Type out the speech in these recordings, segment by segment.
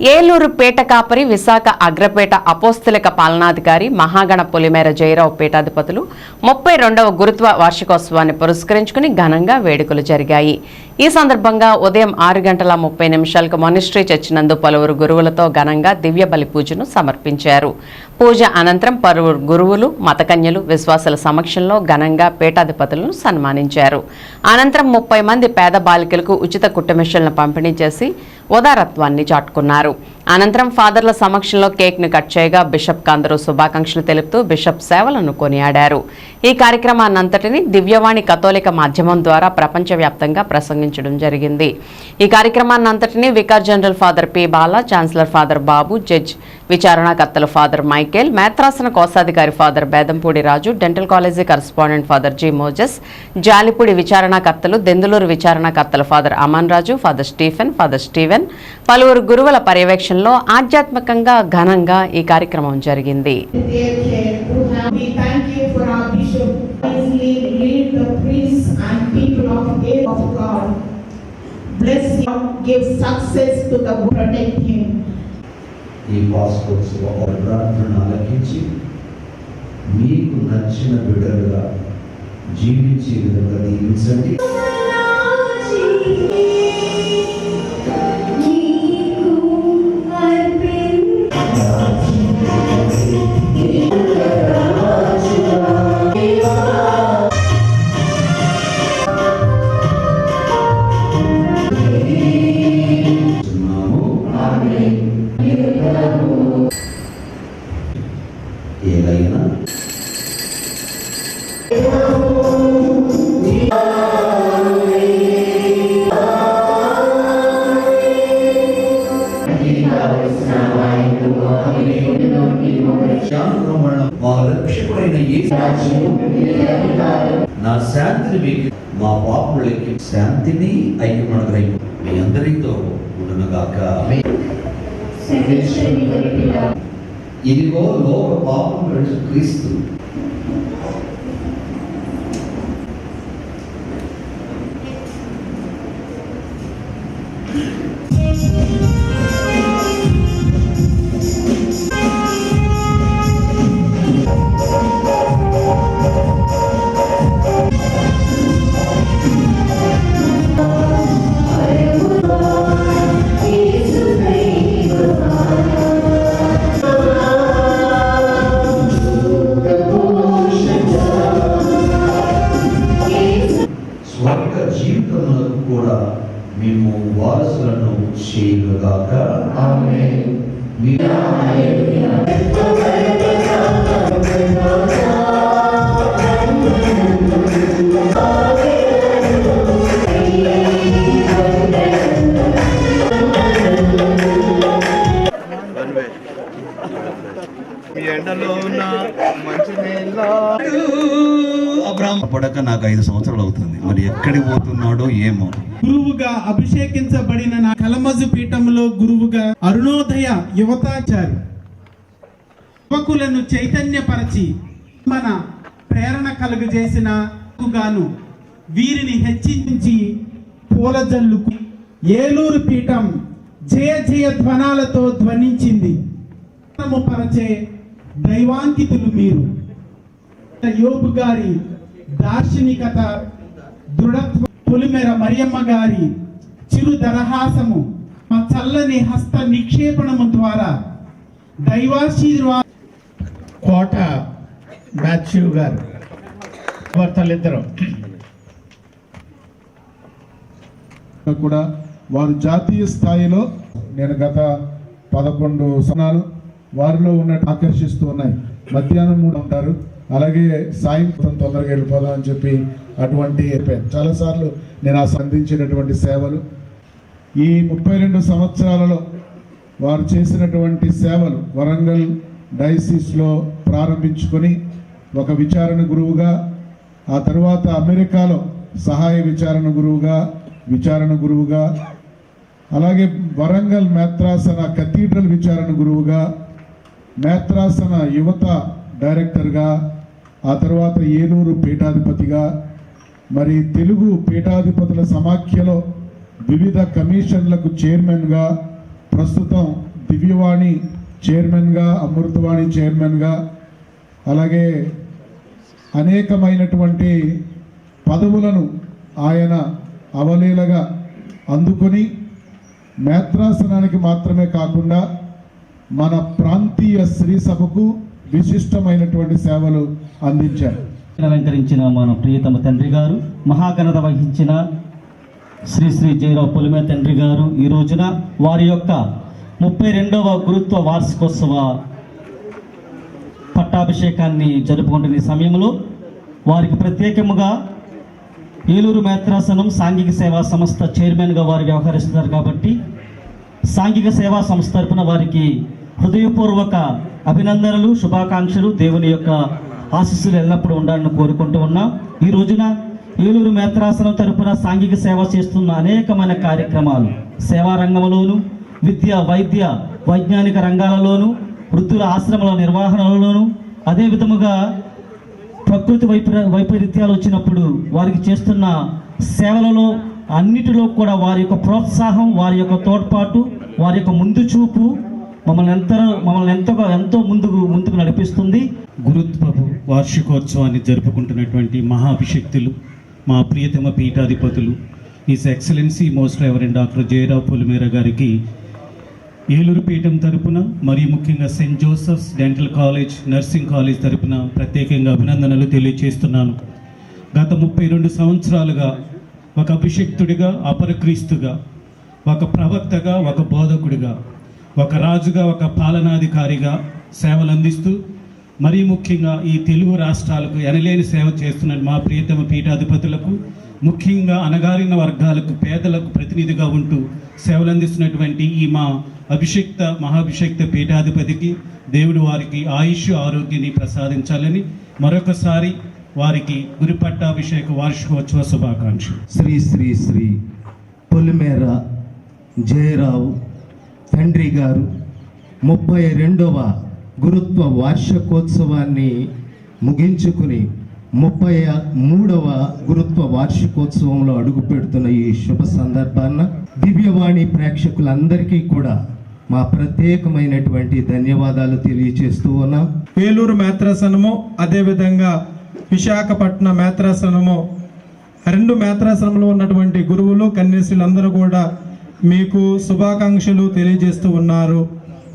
ఏలూరు పేట కాపరి విశాఖ అగ్రపేట అపోస్తలిక పాలనాధికారి మహాగణ పొలిమేర జయరావు పీఠాధిపతులు ముప్పై రెండవ గురుత్వ వార్షికోత్సవాన్ని పురస్కరించుకుని ఘనంగా వేడుకలు జరిగాయి. ఈ సందర్భంగా ఉదయం ఆరు గంటల ముప్పై నిమిషాలకు మొనిస్ట్రీ చర్చినందు పలువురు గురువులతో ఘనంగా దివ్య బలి పూజను సమర్పించారు. పూజ అనంతరం పలువురు గురువులు మతకన్యలు విశ్వాసుల సమక్షంలో ఘనంగా పీఠాధిపతులను సన్మానించారు. అనంతరం ముప్పై మంది పేద బాలికలకు ఉచిత కుట్టుమిషన్లను పంపిణీ చేసి ఉదారత్వాన్ని చాటుకున్నారు. అనంతరం ఫాదర్ల సమక్షంలో కేక్ను కట్ చేయగా బిషప్ కందరు అందరూ శుభాకాంక్షలు తెలుపుతూ బిషప్ సేవలను కొనియాడారు. ఈ కార్యక్రమాన్నంతటిని దివ్యవాణి కథోలిక మాధ్యమం ద్వారా ప్రపంచవ్యాప్తంగా ప్రసంగించడం జరిగింది. ఈ కార్యక్రమాన్నంతటిని vicar general father P Bala chancellor father Babu judge విచారణకర్తలు father Michael మేత్రాసన కోశాధికారి father Bedampudi Raju dental college correspondent father G Moses Jalipudi విచారణకర్తలు Denduluru విచారణకర్తలు father Aman Raju father Stephen father Steven పలువురు గురువుల పర్యవేక్షణ ఆధ్వర్యంలో ఆధ్యాత్మికంగా ఘనంగా ఈ కార్యక్రమం జరిగింది. మీకు నచ్చిన బిడ్డలుగా జీవించే విధంగా జీవించండి ఏదైనా శాంతమరణం మా రక్షకుడైన యేసు నా శాంతిని మీకు మా పాపులకి శాంతిని ఐక్యమనగ్రహం మీ అందరితో ఉండనుగాక ఇదిగో లోక పాపం క్రీస్తు. మీ ఈ ఎండలో ఉన్న మంచి నీళ్ళ అబ్రాహం పడక నాకు ఐదు సంవత్సరాలు అవుతుంది. మరి ఎక్కడికి పోతున్నాడో ఏమో. గురువుగా అభిషేకించబడిన నా కలమజు పీఠంలో గురువుగా అరుణోదయ యువతాచారి. యువకులను చైతన్యపరచి మన ప్రేరణ కలుగజేసిన గాను వీరిని హెచ్చించి పూలజల్లుకు ఏలూరు పీఠం జయ జయ ధ్వనాలతో ధ్వనించింది. పరచే దైవాంకితులు మీరు. యోబు గారి దార్శనికత దృఢత్వ పొలిమెర మరియమ్మ గారి చిరు దరహాసము మా చల్లని హస్త నిక్షేపణము ద్వారా దైవాశీర్వాద కోట మాథ్యూ గారు భర్తలిద్దరు కూడా వారు జాతీయ స్థాయిలో నేను గత పదకొండు సనాలు వారిలో ఉన్న ఆకర్షిస్తూ ఉన్నాయి. మధ్యాహ్నం కూడా ఉంటారు. అలాగే సాయంత్రం తొందరగా వెళ్ళిపోదాం అని చెప్పి అటువంటి చాలాసార్లు నేను ఆ సంధించినటువంటి సేవలు ఈ ముప్పై రెండు సంవత్సరాలలో వారు చేసినటువంటి సేవలు వరంగల్ డైసిస్లో ప్రారంభించుకొని ఒక విచారణ గురువుగా ఆ తర్వాత అమెరికాలో సహాయ విచారణ గురువుగా విచారణ గురువుగా అలాగే వరంగల్ మేత్రాసన కథీడ్రల్ విచారణ గురువుగా మేత్రాసన యువత డైరెక్టర్గా ఆ తర్వాత ఏలూరు పీఠాధిపతిగా మరి తెలుగు పీఠాధిపతుల సమాఖ్యలో వివిధ కమిషన్లకు చైర్మన్గా ప్రస్తుతం దివ్యవాణి చైర్మన్గా అమృతవాణి చైర్మన్గా అలాగే అనేకమైనటువంటి పదవులను ఆయన అవలీలగా అందుకొని మేత్రాసనానికి మాత్రమే కాకుండా మన ప్రాంతీయ శ్రీ సభకు విశిష్టమైనటువంటి సేవలు అందించారు. అలంకరించిన మన ప్రియతమ తండ్రి గారు మహాఘనత వహించిన శ్రీ శ్రీ జయరావు పొలిమే తండ్రి గారు ఈ రోజున వారి యొక్క ముప్పై రెండవ గురుత్వ వార్షికోత్సవ పట్టాభిషేకాన్ని జరుపుకుంటున్న సమయంలో వారికి ప్రత్యేకముగా ఏలూరు మేత్రాసనం సాంఘిక సేవా సంస్థ చైర్మన్గా వారు వ్యవహరిస్తున్నారు కాబట్టి సాంఘిక సేవా సంస్థ తరపున వారికి హృదయపూర్వక అభినందనలు శుభాకాంక్షలు. దేవుని యొక్క ఆశీస్సులు ఎల్లప్పుడూ ఉండాలని కోరుకుంటూ ఉన్నాం. ఈ రోజున ఏలూరు మేత్రాసనం తరపున సాంఘిక సేవ చేస్తున్న అనేకమైన కార్యక్రమాలు. సేవా రంగంలోను విద్య వైద్య వైజ్ఞానిక రంగాలలోను వృద్ధుల ఆశ్రమాల నిర్వహణలోను అదే విధముగా ప్రకృతి వైపరీ వైపరీత్యాలు వచ్చినప్పుడు వారికి చేస్తున్న సేవలలో అన్నిటిలో కూడా వారి యొక్క ప్రోత్సాహం వారి యొక్క తోడ్పాటు వారి యొక్క ముందు చూపు మమ్మల్ని ఎంత మమ్మల్ని ఎంతగా ఎంతో ముందుకు ముందుకు నడిపిస్తుంది. గురుత్వపు వార్షికోత్సవాన్ని జరుపుకుంటున్నటువంటి మహాభిషక్తులు మా ప్రియతమ పీఠాధిపతులు his excellency most reverend doctor Jayarao Pulimera గారికి ఏలూరు పీఠం తరపున మరియు ముఖ్యంగా Saint Joseph's dental college nursing college తరపున ప్రత్యేకంగా అభినందనలు తెలియజేస్తున్నాను గత ముప్పై రెండు సంవత్సరాలుగా ఒక అభిషక్తుడిగా అపరక్రీస్తుగా ఒక ప్రవక్తగా ఒక బోధకుడిగా ఒక రాజుగా ఒక పాలనాధికారిగా సేవలు అందిస్తూ మరీ ముఖ్యంగా ఈ తెలుగు రాష్ట్రాలకు ఎనలేని సేవ చేస్తున్న మా ప్రియతమ పీఠాధిపతులకు ముఖ్యంగా అణగారిన వర్గాలకు పేదలకు ప్రతినిధిగా ఉంటూ సేవలు అందిస్తున్నటువంటి ఈ మా అభిషక్త మహాభిషక్త పీఠాధిపతికి దేవుడు వారికి ఆయుష్ ఆరోగ్యాన్ని ప్రసాదించాలని మరొకసారి వారికి గురి పట్టాభిషేక వార్షికోత్సవ శుభాకాంక్షలు. శ్రీ శ్రీ శ్రీ పొలిమేర జయరావు తండ్రి గారు ముప్పై రెండవ గురుత్వ వార్షికోత్సవాన్ని ముగించుకుని ముప్పై మూడవ గురుత్వ వార్షికోత్సవంలో అడుగు పెడుతున్న ఈ శుభ సందర్భాన్న దివ్యవాణి ప్రేక్షకులందరికీ కూడా మా ప్రత్యేకమైనటువంటి ధన్యవాదాలు తెలియచేస్తూ ఉన్నా. ఏలూరు మేత్రాసనము అదేవిధంగా విశాఖపట్నం మేత్రాసనము రెండు మేత్రాసనంలో ఉన్నటువంటి గురువులు కన్యశ్రీలందరూ కూడా మీకు శుభాకాంక్షలు తెలియజేస్తూ ఉన్నారు.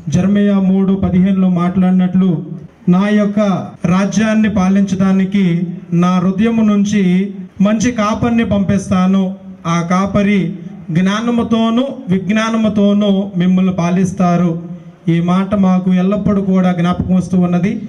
జర్మయా మూడు పదిహేనులో మాట్లాడినట్లు నా యొక్క రాజ్యాన్ని పాలించడానికి నా హృదయం నుంచి మంచి కాపరిని పంపిస్తాను. ఆ కాపరి జ్ఞానముతోనూ విజ్ఞానముతోనూ మిమ్మల్ని పాలిస్తారు. ఈ మాట మాకు ఎల్లప్పుడూ కూడా జ్ఞాపకం వస్తూ ఉన్నది.